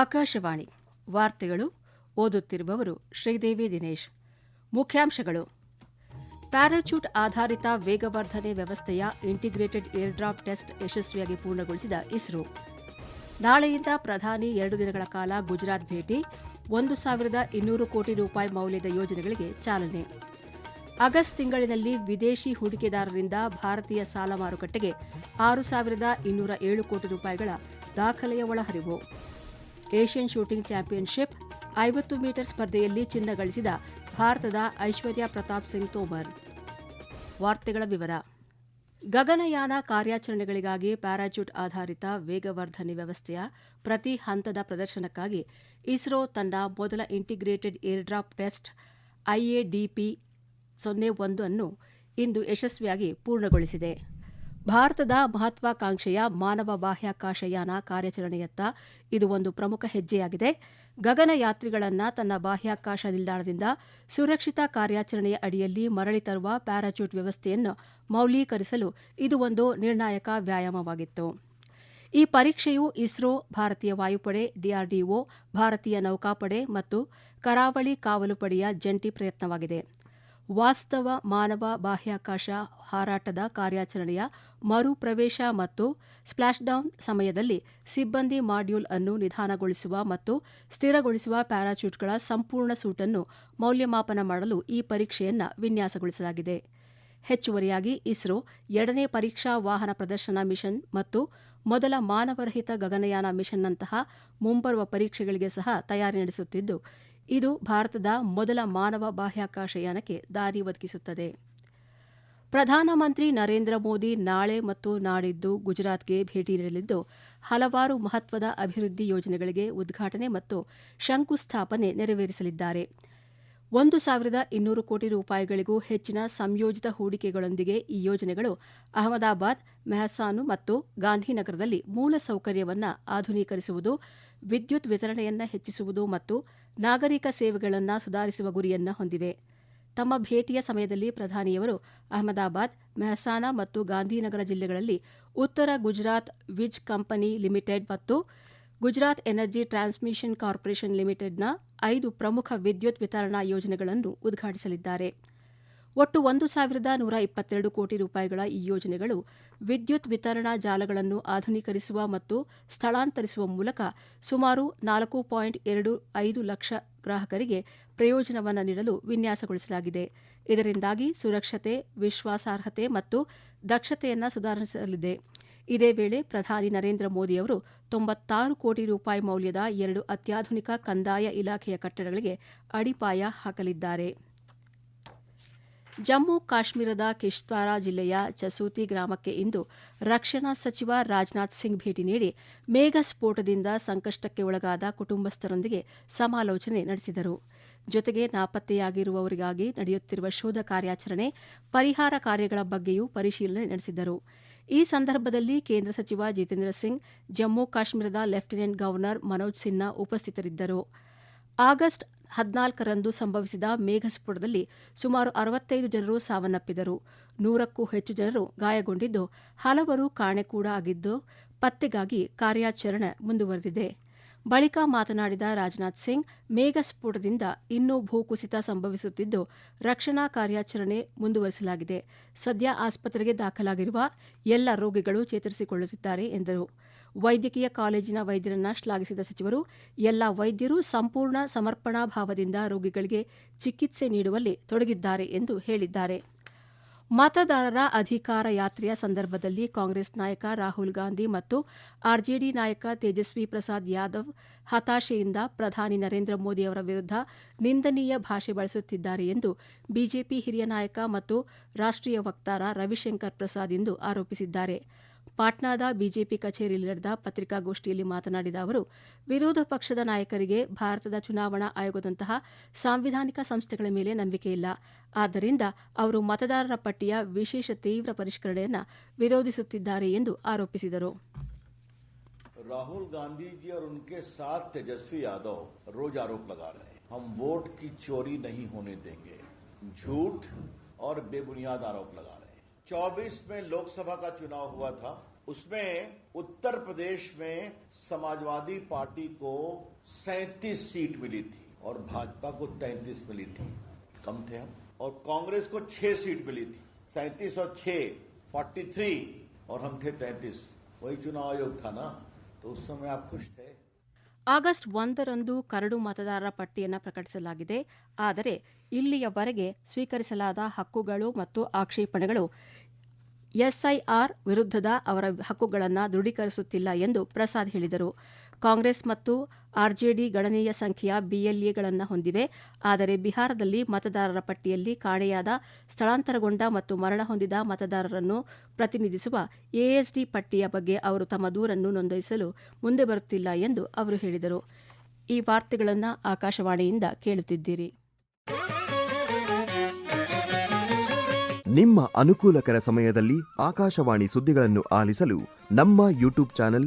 ಆಕಾಶವಾಣಿ ವಾರ್ತೆಗಳು ಓದುತ್ತಿರುವವರು ಶ್ರೀದೇವಿ ದಿನೇಶ್. ಮುಖ್ಯಾಂಶಗಳು. ಪ್ಯಾರಾಚೂಟ್ ಆಧಾರಿತ ವೇಗವರ್ಧನೆ ವ್ಯವಸ್ಥೆಯ ಇಂಟಿಗ್ರೇಟೆಡ್ ಏರ್ಡ್ರಾಪ್ ಟೆಸ್ಟ್ ಯಶಸ್ವಿಯಾಗಿ ಪೂರ್ಣಗೊಳಿಸಿದ ಇಸ್ರೋ. ನಾಳೆಯಿಂದ ಪ್ರಧಾನಿ ಎರಡು ದಿನಗಳ ಕಾಲ ಗುಜರಾತ್ ಭೇಟಿ, ಒಂದು ಸಾವಿರದ ಇನ್ನೂರು ಕೋಟಿ ರೂಪಾಯಿ ಮೌಲ್ಯದ ಯೋಜನೆಗಳಿಗೆ ಚಾಲನೆ. ಆಗಸ್ಟ್ ತಿಂಗಳಿನಲ್ಲಿ ವಿದೇಶಿ ಹೂಡಿಕೆದಾರರಿಂದ ಭಾರತೀಯ ಸಾಲ ಮಾರುಕಟ್ಟೆಗೆ ಆರು ಸಾವಿರದ ಇನ್ನೂರ ಏಳು ಕೋಟಿ ರೂಪಾಯಿಗಳ ದಾಖಲೆಯ ಒಳಹರಿವು. ಏಷ್ಯನ್ ಶೂಟಿಂಗ್ ಚಾಂಪಿಯನ್ಶಿಪ್ ಐವತ್ತು ಮೀಟರ್ ಸ್ಪರ್ಧೆಯಲ್ಲಿ ಚಿನ್ನ ಗಳಿಸಿದ ಭಾರತದ ಐಶ್ವರ್ಯ ಪ್ರತಾಪ್ ಸಿಂಗ್ ತೋಮರ್. ವಾರ್ತೆಗಳ ವಿವರ. ಗಗನಯಾನ ಕಾರ್ಯಾಚರಣೆಗಳಿಗಾಗಿ ಪ್ಯಾರಾಚೂಟ್ ಆಧಾರಿತ ವೇಗವರ್ಧನೆ ವ್ಯವಸ್ಥೆಯ ಪ್ರತಿ ಹಂತದ ಪ್ರದರ್ಶನಕ್ಕಾಗಿ ಇಸ್ರೋ ತನ್ನ ಮೊದಲ ಇಂಟಿಗ್ರೇಟೆಡ್ ಏರ್ಡ್ರಾಪ್ ಟೆಸ್ಟ್ ಐಎಡಿಪಿ ಸೊನ್ನೆ ಒಂದು ಅನ್ನು ಇಂದು ಯಶಸ್ವಿಯಾಗಿ ಪೂರ್ಣಗೊಳಿಸಿದೆ. ಭಾರತದ ಮಹತ್ವಾಕಾಂಕ್ಷೆಯ ಮಾನವ ಬಾಹ್ಯಾಕಾಶಯಾನ ಕಾರ್ಯಾಚರಣೆಯತ್ತ ಇದು ಒಂದು ಪ್ರಮುಖ ಹೆಜ್ಜೆಯಾಗಿದೆ. ಗಗನಯಾತ್ರಿಗಳನ್ನು ತನ್ನ ಬಾಹ್ಯಾಕಾಶ ನಿಲ್ದಾಣದಿಂದ ಸುರಕ್ಷಿತ ಕಾರ್ಯಾಚರಣೆಯ ಅಡಿಯಲ್ಲಿ ಮರಳಿ ತರುವ ಪ್ಯಾರಾಚೂಟ್ ವ್ಯವಸ್ಥೆಯನ್ನು ಮೌಲ್ಯೀಕರಿಸಲು ಇದು ಒಂದು ನಿರ್ಣಾಯಕ ವ್ಯಾಯಾಮವಾಗಿತ್ತು. ಈ ಪರೀಕ್ಷೆಯು ಇಸ್ರೋ, ಭಾರತೀಯ ವಾಯುಪಡೆ ಡಿಆರ್ಡಿಒ ಭಾರತೀಯ ನೌಕಾಪಡೆ ಮತ್ತು ಕರಾವಳಿ ಕಾವಲು ಪಡೆಯ ಜಂಟಿ ಪ್ರಯತ್ನವಾಗಿದೆ. ವಾಸ್ತವ ಮಾನವ ಬಾಹ್ಯಾಕಾಶ ಹಾರಾಟದ ಕಾರ್ಯಾಚರಣೆಯ ಮರುಪ್ರವೇಶ ಮತ್ತು ಸ್ಪ್ಲಾಶ್ಡೌನ್ ಸಮಯದಲ್ಲಿ ಸಿಬ್ಬಂದಿ ಮಾಡ್ಯೂಲ್ ಅನ್ನು ನಿಧಾನಗೊಳಿಸುವ ಮತ್ತು ಸ್ಥಿರಗೊಳಿಸುವ ಪ್ಯಾರಾಚೂಟ್ಗಳ ಸಂಪೂರ್ಣ ಸೂಟನ್ನು ಮೌಲ್ಯಮಾಪನ ಮಾಡಲು ಈ ಪರೀಕ್ಷೆಯನ್ನು ವಿನ್ಯಾಸಗೊಳಿಸಲಾಗಿದೆ. ಹೆಚ್ಚುವರಿಯಾಗಿ, ಇಸ್ರೋ ಎರಡನೇ ಪರೀಕ್ಷಾ ವಾಹನ ಪ್ರದರ್ಶನ ಮಿಷನ್ ಮತ್ತು ಮೊದಲ ಮಾನವರಹಿತ ಗಗನಯಾನ ಮಿಷನ್ನಂತಹ ಮುಂಬರುವ ಪರೀಕ್ಷೆಗಳಿಗೆ ಸಹ ತಯಾರಿ ನಡೆಸುತ್ತಿದ್ದು ಇದು ಭಾರತದ ಮೊದಲ ಮಾನವ ಬಾಹ್ಯಾಕಾಶಯಾನಕ್ಕೆ ದಾರಿ ಒದಗಿಸುತ್ತದೆ. ಪ್ರಧಾನಮಂತ್ರಿ ನರೇಂದ್ರ ಮೋದಿ ನಾಳೆ ಮತ್ತು ನಾಡಿದ್ದು ಗುಜರಾತ್ಗೆ ಭೇಟಿ ನೀಡಲಿದ್ದು, ಹಲವಾರು ಮಹತ್ವದ ಅಭಿವೃದ್ಧಿ ಯೋಜನೆಗಳಿಗೆ ಉದ್ಘಾಟನೆ ಮತ್ತು ಶಂಕುಸ್ಥಾಪನೆ ನೆರವೇರಿಸಲಿದ್ದಾರೆ. ಒಂದು ಸಾವಿರದ ಇನ್ನೂರು ಕೋಟಿ ರೂಪಾಯಿಗಳಿಗೂ ಹೆಚ್ಚಿನ ಸಂಯೋಜಿತ ಹೂಡಿಕೆಗಳೊಂದಿಗೆ ಈ ಯೋಜನೆಗಳು ಅಹಮದಾಬಾದ್, ಮೆಹಸಾನು ಮತ್ತು ಗಾಂಧಿನಗರದಲ್ಲಿ ಮೂಲಸೌಕರ್ಯವನ್ನು ಆಧುನೀಕರಿಸುವುದು, ವಿದ್ಯುತ್ ವಿತರಣೆಯನ್ನು ಹೆಚ್ಚಿಸುವುದು ಮತ್ತು ನಾಗರಿಕ ಸೇವೆಗಳನ್ನು ಸುಧಾರಿಸುವ ಗುರಿಯನ್ನು ಹೊಂದಿವೆ. ತಮ್ಮ ಭೇಟಿಯ ಸಮಯದಲ್ಲಿ ಪ್ರಧಾನಿಯವರು ಅಹಮದಾಬಾದ್, ಮೆಹಸಾನಾ ಮತ್ತು ಗಾಂಧಿನಗರ ಜಿಲ್ಲೆಗಳಲ್ಲಿ ಉತ್ತರ ಗುಜರಾತ್ ವಿಜ್ ಕಂಪನಿ ಲಿಮಿಟೆಡ್ ಮತ್ತು ಗುಜರಾತ್ ಎನರ್ಜಿ ಟ್ರಾನ್ಸ್ಮಿಷನ್ ಕಾರ್ಪೊರೇಷನ್ ಲಿಮಿಟೆಡ್ನ ಐದು ಪ್ರಮುಖ ವಿದ್ಯುತ್ ವಿತರಣಾ ಯೋಜನೆಗಳನ್ನು ಉದ್ಘಾಟಿಸಲಿದ್ದಾರೆ. ಒಟ್ಟು ಒಂದು ಸಾವಿರದ ನೂರ ಇಪ್ಪತ್ತೆರಡು ಕೋಟಿ ರೂಪಾಯಿಗಳ ಈ ಯೋಜನೆಗಳು ವಿದ್ಯುತ್ ವಿತರಣಾ ಜಾಲಗಳನ್ನು ಆಧುನೀಕರಿಸುವ ಮತ್ತು ಸ್ಥಳಾಂತರಿಸುವ ಮೂಲಕ ಸುಮಾರು ನಾಲ್ಕು ಪಾಯಿಂಟ್ ಎರಡು ಐದು ಲಕ್ಷ ಗ್ರಾಹಕರಿಗೆ ಪ್ರಯೋಜನವನ್ನು ನೀಡಲು ವಿನ್ಯಾಸಗೊಳಿಸಲಾಗಿದೆ. ಇದರಿಂದಾಗಿ ಸುರಕ್ಷತೆ, ವಿಶ್ವಾಸಾರ್ಹತೆ ಮತ್ತು ದಕ್ಷತೆಯನ್ನು ಸುಧಾರಿಸಲಿದೆ. ಇದೇ ವೇಳೆ ಪ್ರಧಾನಿ ನರೇಂದ್ರ ಮೋದಿ ಅವರು ತೊಂಬತ್ತಾರು ಕೋಟಿ ರೂಪಾಯಿ ಮೌಲ್ಯದ ಎರಡು ಅತ್ಯಾಧುನಿಕ ಕಂದಾಯ ಇಲಾಖೆಯ ಕಟ್ಟಡಗಳಿಗೆ ಅಡಿಪಾಯ ಹಾಕಲಿದ್ದಾರೆ. ಜಮ್ಮು ಕಾಶ್ಮೀರದ ಕಿಶ್ತ್ವಾರ ಜಿಲ್ಲೆಯ ಚಸೂತಿ ಗ್ರಾಮಕ್ಕೆ ಇಂದು ರಕ್ಷಣಾ ಸಚಿವ ರಾಜನಾಥ್ ಸಿಂಗ್ ಭೇಟಿ ನೀಡಿ ಮೇಘ ಸ್ಫೋಟದಿಂದ ಸಂಕಷ್ಟಕ್ಕೆ ಒಳಗಾದ ಕುಟುಂಬಸ್ಥರೊಂದಿಗೆ ಸಮಾಲೋಚನೆ ನಡೆಸಿದರು. ಜೊತೆಗೆ ನಾಪತ್ತೆಯಾಗಿರುವವರಿಗಾಗಿ ನಡೆಯುತ್ತಿರುವ ಶೋಧ ಕಾರ್ಯಾಚರಣೆ, ಪರಿಹಾರ ಕಾರ್ಯಗಳ ಬಗ್ಗೆಯೂ ಪರಿಶೀಲನೆ ನಡೆಸಿದರು. ಈ ಸಂದರ್ಭದಲ್ಲಿ ಕೇಂದ್ರ ಸಚಿವ ಜಿತೇಂದ್ರ ಸಿಂಗ್, ಜಮ್ಮು ಕಾಶ್ಮೀರದ ಲೆಫ್ಟಿನೆಂಟ್ ಗವರ್ನರ್ ಮನೋಜ್ ಸಿನ್ಹಾ ಉಪಸ್ಥಿತರಿದ್ದರು. ಆಗಸ್ಟ್ ಹದಿನಾಲ್ಕರಂದು ಸಂಭವಿಸಿದ ಮೇಘಸ್ಫೋಟದಲ್ಲಿ ಸುಮಾರು ಅರವತ್ತೈದು ಜನರು ಸಾವನ್ನಪ್ಪಿದರು. ನೂರಕ್ಕೂ ಹೆಚ್ಚು ಜನರು ಗಾಯಗೊಂಡಿದ್ದು, ಹಲವರು ಕಾಣೆ ಕೂಡ ಆಗಿದ್ದು, ಪತ್ತೆಗಾಗಿ ಕಾರ್ಯಾಚರಣೆ ಮುಂದುವರೆದಿದೆ. ಬಳಿಕ ಮಾತನಾಡಿದ ರಾಜನಾಥ್ ಸಿಂಗ್, ಮೇಘಸ್ಫೋಟದಿಂದ ಇನ್ನೂ ಭೂಕುಸಿತ ಸಂಭವಿಸುತ್ತಿದ್ದು ರಕ್ಷಣಾ ಕಾರ್ಯಾಚರಣೆ ಮುಂದುವರೆಸಲಾಗಿದೆ. ಸದ್ಯ ಆಸ್ಪತ್ರೆಗೆ ದಾಖಲಾಗಿರುವ ಎಲ್ಲ ರೋಗಿಗಳು ಚೇತರಿಸಿಕೊಳ್ಳುತ್ತಿದ್ದಾರೆ ಎಂದರು. ವೈದ್ಯಕೀಯ ಕಾಲೇಜಿನ ವೈದ್ಯರನ್ನ ಶ್ಲಾಘಿಸಿದ ಸಚಿವರು, ಎಲ್ಲ ವೈದ್ಯರು ಸಂಪೂರ್ಣ ಸಮರ್ಪಣಾ ಭಾವದಿಂದ ರೋಗಿಗಳಿಗೆ ಚಿಕಿತ್ಸೆ ನೀಡುವಲ್ಲಿ ತೊಡಗಿದ್ದಾರೆ ಎಂದು ಹೇಳಿದ್ದಾರೆ. ಮತದಾರರ ಅಧಿಕಾರ ಯಾತ್ರೆಯ ಸಂದರ್ಭದಲ್ಲಿ ಕಾಂಗ್ರೆಸ್ ನಾಯಕ ರಾಹುಲ್ ಗಾಂಧಿ ಮತ್ತು ಆರ್ಜೆಡಿ ನಾಯಕ ತೇಜಸ್ವಿ ಪ್ರಸಾದ್ ಯಾದವ್ ಹತಾಶೆಯಿಂದ ಪ್ರಧಾನಿ ನರೇಂದ್ರ ಮೋದಿ ಅವರ ವಿರುದ್ಧ ನಿಂದನೀಯ ಭಾಷೆ ಬಳಸುತ್ತಿದ್ದಾರೆ ಎಂದು ಬಿಜೆಪಿ ಹಿರಿಯ ನಾಯಕ ಮತ್ತು ರಾಷ್ಟ್ರೀಯ ವಕ್ತಾರ ರವಿಶಂಕರ್ ಪ್ರಸಾದ್ ಇಂದು ಆರೋಪಿಸಿದ್ದಾರೆ. ಪಾಟ್ನಾದ ಬಿಜೆಪಿ ಕಚೇರಿಯಲ್ಲಿ ನಡೆದ ಪತ್ರಿಕಾಗೋಷ್ಠಿಯಲ್ಲಿ ಮಾತನಾಡಿದ ಅವರು ವಿರೋಧ ಪಕ್ಷದ ನಾಯಕರಿಗೆ ಭಾರತದ ಚುನಾವಣಾ ಆಯೋಗದಂತಹ ಸಾಂವಿಧಾನಿಕ ಸಂಸ್ಥೆಗಳ ಮೇಲೆ ನಂಬಿಕೆಯಿಲ್ಲ ಆದ್ದರಿಂದ ಅವರು ಮತದಾರರ ಪಟ್ಟಿಯ ವಿಶೇಷ ತೀವ್ರ ಪರಿಷ್ಕರಣೆಯನ್ನು ವಿರೋಧಿಸುತ್ತಿದ್ದಾರೆ ಎಂದು ಆರೋಪಿಸಿದರು राहुल गांधी जी और उनके साथ तेजस्वी यादव रोज आरोप लगा रहे हैं हम वोट की चोरी नहीं होने देंगे झूठ और बेबुनियाद आरोप लगा रहे हैं 24 में लोकसभा का चुनाव हुआ था, उसमें उत्तर प्रदेश में समाजवादी पार्टी को 37 सीट मिली थी और भाजपा को 33 मिली थी। कम थे हम। और कांग्रेस को 6 सीट मिली थी। 37 और 6 43 और हम थे 33 वही चुनाव आयोग था ना? तो उस समय आप खुश थे? ಆಗಸ್ಟ್ ಒಂದರಂದು ಕರಡು ಮತದಾರರ ಪಟ್ಟಿಯನ್ನು ಪ್ರಕಟಿಸಲಾಗಿದೆ. ಆದರೆ ಇಲ್ಲಿಯವರೆಗೆ ಸ್ವೀಕರಿಸಲಾದ ಹಕ್ಕುಗಳು ಮತ್ತು ಆಕ್ಷೇಪಣೆಗಳು ಎಸ್ಐಆರ್ ವಿರುದ್ಧದ ಅವರ ಹಕ್ಕುಗಳನ್ನು ದೃಢೀಕರಿಸುತ್ತಿಲ್ಲ ಎಂದು ಪ್ರಸಾದ್ ಹೇಳಿದರು. ಕಾಂಗ್ರೆಸ್ ಮತ್ತು ಆರ್ಜೆಡಿ ಗಣನೀಯ ಸಂಖ್ಯೆಯ ಬಿಎಲ್ಎಗಳನ್ನು ಹೊಂದಿವೆ. ಆದರೆ ಬಿಹಾರದಲ್ಲಿ ಮತದಾರರ ಪಟ್ಟಿಯಲ್ಲಿ ಕಾಣೆಯಾದ ಸ್ಥಳಾಂತರಗೊಂಡ ಮತ್ತು ಮರಣ ಹೊಂದಿದ ಮತದಾರರನ್ನು ಪ್ರತಿನಿಧಿಸುವ ಎಎಸ್ಡಿ ಪಟ್ಟಿಯ ಬಗ್ಗೆ ಅವರು ತಮ್ಮ ದೂರನ್ನು ನೋಂದಾಯಿಸಲು ಮುಂದೆ ಬರುತ್ತಿಲ್ಲ ಎಂದು ಅವರು ಹೇಳಿದರು. ಈ ವಾರ್ತೆಗಳನ್ನು ಆಕಾಶವಾಣಿಯಿಂದ ಕೇಳುತ್ತಿದ್ದೀರಿ. ನಿಮ್ಮ ಅನುಕೂಲಕರ ಸಮಯದಲ್ಲಿ ಆಕಾಶವಾಣಿ ಸುದ್ದಿಗಳನ್ನು ಆಲಿಸಲು ನಮ್ಮ ಯೂಟ್ಯೂಬ್ ಚಾನೆಲ್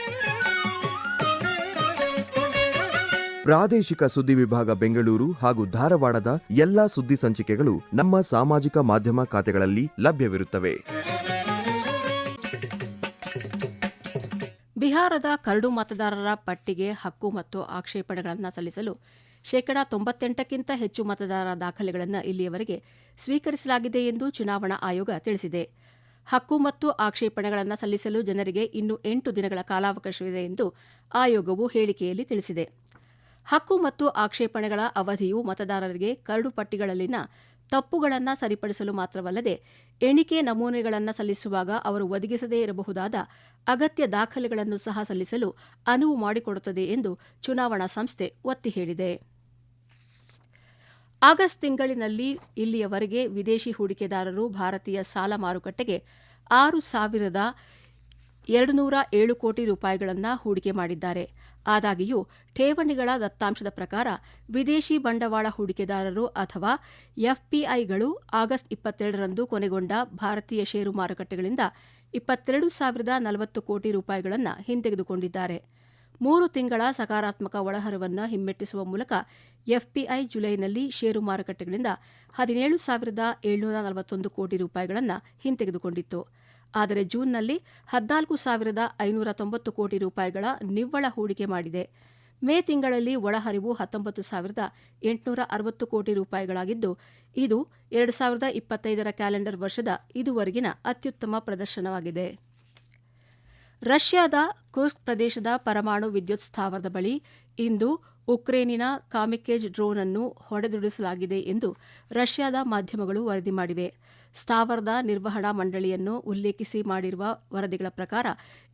ಪ್ರಾದೇಶಿಕ ಸುದ್ದಿ ವಿಭಾಗ ಬೆಂಗಳೂರು ಹಾಗೂ ಧಾರವಾಡದ ಎಲ್ಲಾ ಸುದ್ದಿ ಸಂಚಿಕೆಗಳು ನಮ್ಮ ಸಾಮಾಜಿಕ ಮಾಧ್ಯಮ ಖಾತೆಗಳಲ್ಲಿ ಲಭ್ಯವಿರುತ್ತವೆ. ಬಿಹಾರದ ಕರಡು ಮತದಾರರ ಪಟ್ಟಿಗೆ ಹಕ್ಕು ಮತ್ತು ಆಕ್ಷೇಪಣೆಗಳನ್ನು ಸಲ್ಲಿಸಲು ಶೇಕಡಾ ತೊಂಬತ್ತೆಂಟಕ್ಕಿಂತ ಹೆಚ್ಚು ಮತದಾರರ ದಾಖಲೆಗಳನ್ನು ಇಲ್ಲಿಯವರೆಗೆ ಸ್ವೀಕರಿಸಲಾಗಿದೆ ಎಂದು ಚುನಾವಣಾ ಆಯೋಗ ತಿಳಿಸಿದೆ. ಹಕ್ಕು ಮತ್ತು ಆಕ್ಷೇಪಣೆಗಳನ್ನು ಸಲ್ಲಿಸಲು ಜನರಿಗೆ ಇನ್ನು ಎಂಟು ದಿನಗಳ ಕಾಲಾವಕಾಶವಿದೆ ಎಂದು ಆಯೋಗವು ಹೇಳಿಕೆಯಲ್ಲಿ ತಿಳಿಸಿದೆ. ಹಕ್ಕು ಮತ್ತು ಆಕ್ಷೇಪಣೆಗಳ ಅವಧಿಯು ಮತದಾರರಿಗೆ ಕರಡು ಪಟ್ಟಿಗಳಲ್ಲಿನ ತಪ್ಪುಗಳನ್ನು ಸರಿಪಡಿಸಲು ಮಾತ್ರವಲ್ಲದೆ ಎಣಿಕೆ ನಮೂನೆಗಳನ್ನು ಸಲ್ಲಿಸುವಾಗ ಅವರು ಒದಗಿಸದೇ ಇರಬಹುದಾದ ಅಗತ್ಯ ದಾಖಲೆಗಳನ್ನು ಸಹ ಸಲ್ಲಿಸಲು ಅನುವು ಮಾಡಿಕೊಡುತ್ತದೆ ಎಂದು ಚುನಾವಣಾ ಸಂಸ್ಥೆ ಒತ್ತಿ ಹೇಳಿದೆ. ಆಗಸ್ಟ್ ತಿಂಗಳಿನಲ್ಲಿ ಇಲ್ಲಿಯವರೆಗೆ ವಿದೇಶಿ ಹೂಡಿಕೆದಾರರು ಭಾರತೀಯ ಸಾಲ ಮಾರುಕಟ್ಟೆಗೆ ಆರು ಸಾವಿರದ ಎರಡುನೂರ ಏಳು ಕೋಟಿ ರೂಪಾಯಿಗಳನ್ನು ಹೂಡಿಕೆ ಮಾಡಿದ್ದಾರೆ. ಆದಾಗ್ಯೂ ಠೇವಣಿಗಳ ದತ್ತಾಂಶದ ಪ್ರಕಾರ ವಿದೇಶಿ ಬಂಡವಾಳ ಹೂಡಿಕೆದಾರರು ಅಥವಾ ಎಫ್ಪಿಐಗಳು ಆಗಸ್ಟ್ ಇಪ್ಪತ್ತೆರಡರಂದು ಕೊನೆಗೊಂಡ ಭಾರತೀಯ ಷೇರು ಮಾರುಕಟ್ಟೆಗಳಿಂದ ಇಪ್ಪತ್ತೆರಡು ಸಾವಿರದ ನಲವತ್ತು ಕೋಟಿ ರೂಪಾಯಿಗಳನ್ನು ಹಿಂತೆಗೆದುಕೊಂಡಿದ್ದಾರೆ. ಮೂರು ತಿಂಗಳ ಸಕಾರಾತ್ಮಕ ಒಳಹರಿವನ್ನು ಹಿಮ್ಮೆಟ್ಟಿಸುವ ಮೂಲಕ ಎಫ್ಪಿಐ ಜುಲೈನಲ್ಲಿ ಷೇರು ಮಾರುಕಟ್ಟೆಗಳಿಂದ ಹದಿನೇಳು ಸಾವಿರದ ಏಳ್ನೂರ ನಲವತ್ತೊಂದು ಕೋಟಿ ರೂಪಾಯಿಗಳನ್ನು ಹಿಂತೆಗೆದುಕೊಂಡಿತ್ತು. ಆದರೆ ಜೂನ್ನಲ್ಲಿ ಹದಿನಾಲ್ಕು ಸಾವಿರದ ಐನೂರ ತೊಂಬತ್ತು ಕೋಟಿ ರೂಪಾಯಿಗಳ ನಿವ್ವಳ ಹೂಡಿಕೆ ಮಾಡಿದೆ. ಮೇ ತಿಂಗಳಲ್ಲಿ ಒಳಹರಿವು ಹತ್ತೊಂಬತ್ತು ಸಾವಿರದ ಎಂಟುನೂರ ಅರವತ್ತು ಕೋಟಿ ರೂಪಾಯಿಗಳಾಗಿದ್ದು, ಇದು ಎರಡು ಸಾವಿರದ ಇಪ್ಪತ್ತೈದರ ಕ್ಯಾಲೆಂಡರ್ ವರ್ಷದ ಇದುವರೆಗಿನ ಅತ್ಯುತ್ತಮ ಪ್ರದರ್ಶನವಾಗಿದೆ. ರಷ್ಯಾದ ಕುರ್ಸ್ಕ್ ಪ್ರದೇಶದ ಪರಮಾಣು ವಿದ್ಯುತ್ ಸ್ಥಾವರದ ಬಳಿ ಇಂದು ಉಕ್ರೇನಿನ ಕಾಮಿಕೇಜ್ ಡ್ರೋನ್ ಅನ್ನು ಹೊಡೆದುಡಿಸಲಾಗಿದೆ ಎಂದು ರಷ್ಯಾದ ಮಾಧ್ಯಮಗಳು ವರದಿ ಮಾಡಿವೆ. ಸ್ಥಾವರದ ನಿರ್ವಹಣಾ ಮಂಡಳಿಯನ್ನು ಉಲ್ಲೇಖಿಸಿ ಮಾಡಿರುವ ವರದಿಗಳ ಪ್ರಕಾರ,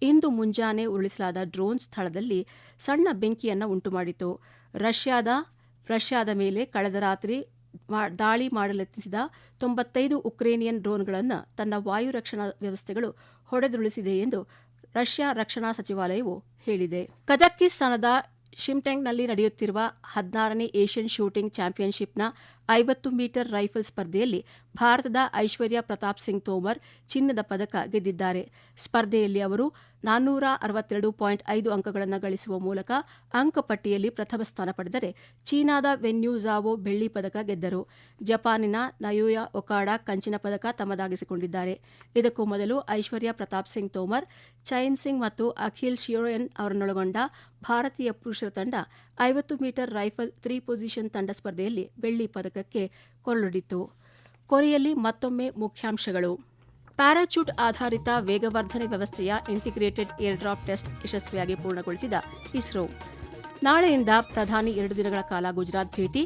ಇಂದು ಮುಂಜಾನೆ ಉರುಳಿಸಲಾದ ಡ್ರೋನ್ ಸ್ಥಳದಲ್ಲಿ ಸಣ್ಣ ಬೆಂಕಿಯನ್ನು ಉಂಟುಮಾಡಿತು. ರಷ್ಯಾದ ರಷ್ಯಾದ ಮೇಲೆ ಕಳೆದ ರಾತ್ರಿ ದಾಳಿ ಮಾಡಲೆತ್ನಿಸಿದ ತೊಂಬತ್ತೈದು ಉಕ್ರೇನಿಯನ್ ಡ್ರೋನ್ಗಳನ್ನು ತನ್ನ ವಾಯು ರಕ್ಷಣಾ ವ್ಯವಸ್ಥೆಗಳು ಹೊಡೆದುರುಳಿಸಿದೆ ಎಂದು ರಷ್ಯಾ ರಕ್ಷಣಾ ಸಚಿವಾಲಯವು ಹೇಳಿದೆ. ಕಜಕಿಸ್ತಾನದ ಶಿಮ್ಟೆಂಗ್ನಲ್ಲಿ ನಡೆಯುತ್ತಿರುವ ಹದಿನಾರನೇ ಏಷ್ಯನ್ ಶೂಟಿಂಗ್ ಚಾಂಪಿಯನ್ಶಿಪ್ನ ಐವತ್ತು ಮೀಟರ್ ರೈಫಲ್ ಸ್ಪರ್ಧೆಯಲ್ಲಿ ಭಾರತದ ಐಶ್ವರ್ಯ ಪ್ರತಾಪ್ ಸಿಂಗ್ ತೋಮರ್ ಚಿನ್ನದ ಪದಕ ಗೆದ್ದಿದ್ದಾರೆ. ಸ್ಪರ್ಧೆಯಲ್ಲಿ ಅವರು ನಾನ್ನೂರ ಅರವತ್ತೆರಡು ಪಾಯಿಂಟ್ ಐದು ಅಂಕಗಳನ್ನು ಗಳಿಸುವ ಮೂಲಕ ಅಂಕಪಟ್ಟಿಯಲ್ಲಿ ಪ್ರಥಮ ಸ್ಥಾನ ಪಡೆದರೆ ಚೀನಾದ ವೆನ್ಯೂ ಝಾವೋ ಬೆಳ್ಳಿ ಪದಕ ಗೆದ್ದರು. ಜಪಾನಿನ ನಯೋಯಾ ಒಕಾಡಾ ಕಂಚಿನ ಪದಕ ತಮ್ಮದಾಗಿಸಿಕೊಂಡಿದ್ದಾರೆ. ಇದಕ್ಕೂ ಮೊದಲು ಐಶ್ವರ್ಯ ಪ್ರತಾಪ್ ಸಿಂಗ್ ತೋಮರ್, ಚೈನ್ ಸಿಂಗ್ ಮತ್ತು ಅಖಿಲ್ ಶಿಯೋಯನ್ ಅವರನ್ನೊಳಗೊಂಡ ಭಾರತೀಯ ಪುರುಷರ ತಂಡ ಐವತ್ತು ಮೀಟರ್ ರೈಫಲ್ ತ್ರೀ ಪೊಸಿಷನ್ ತಂಡ ಸ್ಪರ್ಧೆಯಲ್ಲಿ ಬೆಳ್ಳಿ ಪದಕಕ್ಕೆ ಕೊರಳೊಡಿತು ಕೊನೆಯಲ್ಲಿ ಮತ್ತೊಮ್ಮೆ ಮುಖ್ಯಾಂಶಗಳು. ಪ್ಯಾರಾಚೂಟ್ ಆಧಾರಿತ ವೇಗವರ್ಧನೆ ವ್ಯವಸ್ಥೆಯ ಇಂಟಿಗ್ರೇಟೆಡ್ ಏರ್ ಡ್ರಾಪ್ ಟೆಸ್ಟ್ ಯಶಸ್ವಿಯಾಗಿ ಪೂರ್ಣಗೊಳಿಸಿದ ಇಸ್ರೋ. ನಾಳೆಯಿಂದ ಪ್ರಧಾನಿ ಎರಡು ದಿನಗಳ ಕಾಲ ಗುಜರಾತ್ ಭೇಟಿ,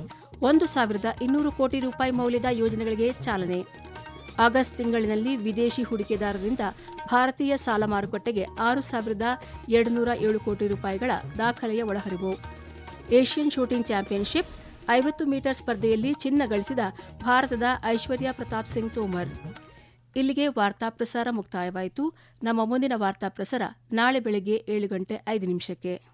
ಒಂದು ಸಾವಿರದ ಇನ್ನೂರು ಕೋಟಿ ರೂಪಾಯಿ ಮೌಲ್ಯದ ಯೋಜನೆಗಳಿಗೆ ಚಾಲನೆ. ಆಗಸ್ಟ್ ತಿಂಗಳಿನಲ್ಲಿ ವಿದೇಶಿ ಹೂಡಿಕೆದಾರರಿಂದ ಭಾರತೀಯ ಸಾಲ ಮಾರುಕಟ್ಟೆಗೆ ಆರು ಸಾವಿರದ ಎರಡುನೂರ ಏಳು ಕೋಟಿ ರೂಪಾಯಿಗಳ ದಾಖಲೆಯ ಒಳಹರಿವು. ಏಷ್ಯನ್ ಶೂಟಿಂಗ್ ಚಾಂಪಿಯನ್ಶಿಪ್ ಐವತ್ತು ಮೀಟರ್ ಸ್ಪರ್ಧೆಯಲ್ಲಿ ಚಿನ್ನ ಗಳಿಸಿದ ಭಾರತದ ಐಶ್ವರ್ಯ ಪ್ರತಾಪ್ ಸಿಂಗ್ ತೋಮರ್. ಇಲ್ಲಿಗೆ ವಾರ್ತಾ ಪ್ರಸಾರ ಮುಕ್ತಾಯವಾಯಿತು. ನಮ್ಮ ಮುಂದಿನ ವಾರ್ತಾ ಪ್ರಸಾರ ನಾಳೆ ಬೆಳಗ್ಗೆ ಏಳು ಗಂಟೆ ಐದು ನಿಮಿಷಕ್ಕೆ.